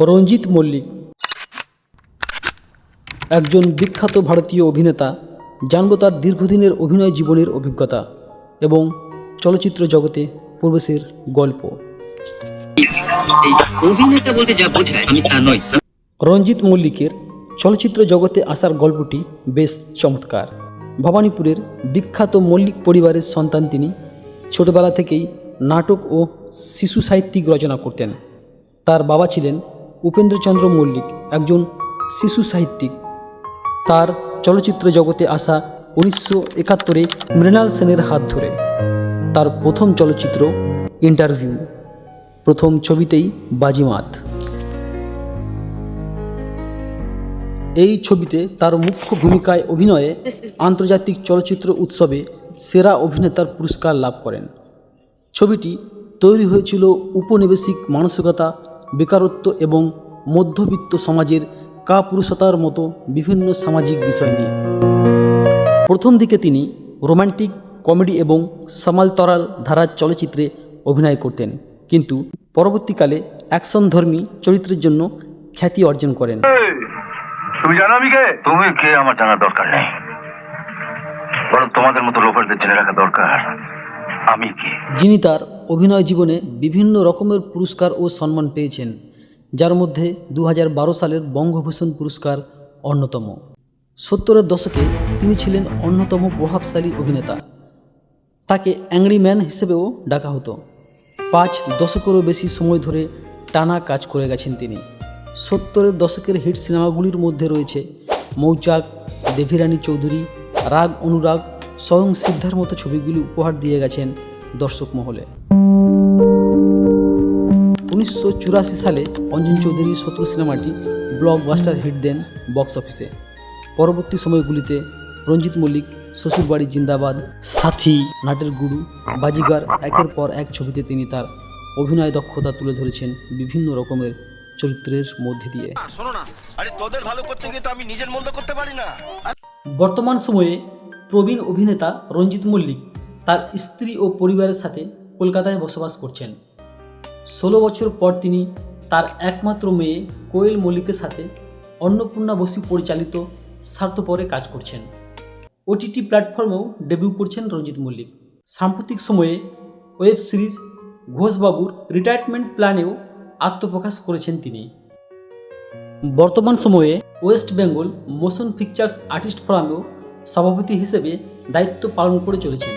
রঞ্জিত মল্লিক। একজন বিখ্যাত ভারতীয় অভিনেতা জানব তার দীর্ঘদিনের অভিনয় জীবনের অভিজ্ঞতা এবং চলচ্চিত্র জগতে প্রবেশের গল্প। রঞ্জিত মল্লিকের চলচ্চিত্র জগতে আসার গল্পটি বেশ চমৎকার। ভবানীপুরের বিখ্যাত মল্লিক পরিবারের সন্তান তিনি ছোটবেলা থেকেই নাটক ও শিশু সাহিত্যিক রচনা করতেন। তার বাবা ছিলেন উপেন্দ্রচন্দ্র মল্লিক একজন শিশু সাহিত্যিক। তার চলচ্চিত্র জগতে আসা উনিশশো একাত্তরে মৃণাল সেনের হাত ধরে। তার প্রথম চলচ্চিত্র ইন্টারভিউ। প্রথম ছবিতেই বাজিমাত। এই ছবিতে তার মুখ্য ভূমিকায় অভিনয়ে আন্তর্জাতিক চলচ্চিত্র উৎসবে সেরা অভিনেতার পুরস্কার লাভ করেন। ছবিটি তৈরি হয়েছিল উপনিবেশিক মানসিকতা বেকারত্ব এবং মধ্যবিত্ত সমাজের কাপুরুষতার মতো বিভিন্ন সামাজিক বিষয় নিয়ে। প্রথম দিকে তিনি রোমান্টিক কমেডি এবং সমালতরাল ধারার চলচ্চিত্রে অভিনয় করতেন। কিন্তু পরবর্তীকালে অ্যাকশনধর্মী চরিত্রের জন্য খ্যাতি অর্জন করেন। তুমি জানো আমি কে তুমি কে? আমার জানার দরকার নেই। বরং তোমাদের মতো লোফারদের জেনে রাখা দরকার। আমি কে? যিনি তার অভিনয় জীবনে বিভিন্ন রকমের পুরস্কার ও সম্মান পেয়েছেন, যার মধ্যে দু হাজার বারো সালের বঙ্গভূষণ পুরস্কার অন্যতম। সত্তরের দশকে তিনি ছিলেন অন্যতম প্রভাবশালী অভিনেতা। তাকে অ্যাংরি ম্যান হিসেবেও ডাকা হতো। পাঁচ দশকেরও বেশি সময় ধরে টানা কাজ করে গেছেন তিনি। সত্তরের দশকের হিট সিনেমাগুলির মধ্যে রয়েছে মৌচাক দেভিরানী চৌধুরী, রাগ অনুরাগ স্বয়ং সিদ্ধার মতো ছবিগুলি উপহার দিয়ে গেছেন দর্শক মহলে। উনিশশো চুরাশি সালে অঞ্জন চৌধুরীর শত্রু সিনেমাটি ব্লকবাস্টার হিট দেন বক্স অফিসে। পরবর্তী সময়গুলিতে রঞ্জিত মল্লিক শ্বশুরবাড়ি জিন্দাবাদ সাথী নাটের গুরু বাজিগার একের পর এক ছবিতে তিনি তার অভিনয় দক্ষতা তুলে ধরেছেন বিভিন্ন রকমের চরিত্রের মধ্যে দিয়ে। শোনো না আরে তোদের ভালো করতে গিয়ে তো আমি নিজের মন্দ করতে পারি না। বর্তমান সময়ে প্রবীণ অভিনেতা রঞ্জিত মল্লিক তার স্ত্রী ও পরিবারের সাথে কলকাতায় বসবাস করছেন। ষোলো বছর পর তিনি তার একমাত্র মেয়ে কোয়েল মল্লিকের সাথে অন্নপূর্ণা বসু পরিচালিত স্বার্থপরে কাজ করছেন। ওটিটি প্ল্যাটফর্মেও ডেবিউ করছেন রঞ্জিত মল্লিক। সাম্প্রতিক সময়ে ওয়েব সিরিজ ঘোষবাবুর রিটায়ারমেন্ট প্ল্যানেও আত্মপ্রকাশ করেছেন তিনি। বর্তমান সময়ে West Bengal motion pictures artist ফোরামেও সভাপতি হিসেবে দায়িত্ব পালন করে চলেছেন।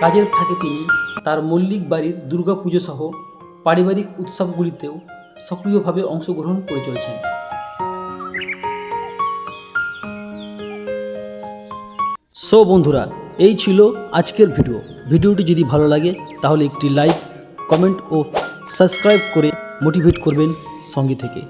কাজের ফাঁকে তিনি তার মল্লিক বাড়ির দুর্গাপুজো সহ পারিবারিক উৎসবগুলিতেও সক্রিয়ভাবে অংশগ্রহণ করে চলেছেন। সো বন্ধুরা, এই ছিল আজকের ভিডিও। ভিডিওটি যদি ভালো লাগে, তাহলে একটি লাইক, কমেন্ট ও সাবস্ক্রাইব করে মোটিভেট করবেন সঙ্গে থেকে।